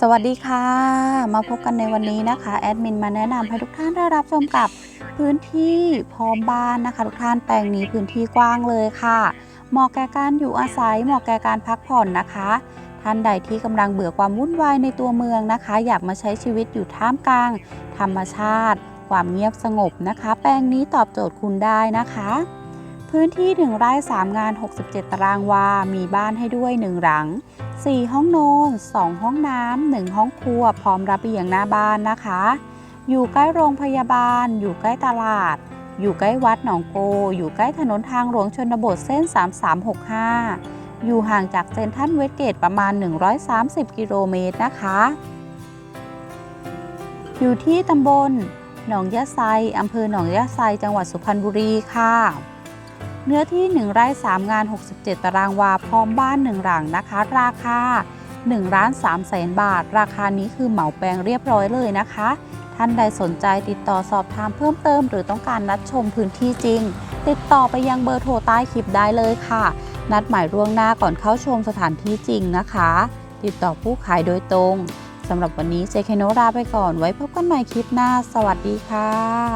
สวัสดีค่ะ มาพบกันในวันนี้นะคะ แอดมินมาแนะนำให้ทุกท่านได้รับชมกับพื้นที่พร้อมบ้านนะคะ ทุกท่านแปลงนี้พื้นที่กว้างเลยค่ะ เหมาะแก่การอยู่อาศัยเหมาะแก่การพักผ่อนนะคะ ท่านใดที่กำลังเบื่อความวุ่นวายในตัวเมืองนะคะ อยากมาใช้ชีวิตอยู่ท่ามกลาง ธรรมชาติ ความเงียบสงบนะคะ แปลงนี้ตอบโจทย์คุณได้นะคะ พื้นที่1ไร่3 งาน 67 ตารางวา มีบ้านให้ด้วย 1 หลัง 4 ห้องนอน 2 ห้องน้ำ 1 ห้องครัว พร้อมระเบียงหน้าบ้านนะคะ อยู่ใกล้โรงพยาบาล อยู่ใกล้ตลาด อยู่ใกล้วัดหนองโก อยู่ใกล้ถนนทางหลวงชนบทเส้น 3365 อยู่ห่างจากเซนทรัลเวสเกตประมาณ 130 กิโลเมตรนะคะ อยู่ที่ตำบลหนองยะไซอำเภอหนองยะไซ จังหวัดสุพรรณบุรีค่ะ เนื้อที่ 1 ไร่3 งาน 67 ตารางวา พร้อมบ้าน 1 หลังนะคะ ราคา1ล้าน3แสนบาท ราคานี้คือเหมาแปลงเรียบร้อยเลยนะคะ ท่านใดสนใจติดต่อสอบถามเพิ่มเติม หรือต้องการนัดชมพื้นที่จริง ติดต่อไปยังเบอร์โทรใต้คลิปได้เลยค่ะ นัดหมายล่วงหน้าก่อนเข้าชมสถานที่จริงนะคะ ติดต่อผู้ขายโดยตรงสำหรับวันนี้เจเคโนลาไปก่อนไว้พบกันใหม่คลิปหน้า สวัสดีค่ะ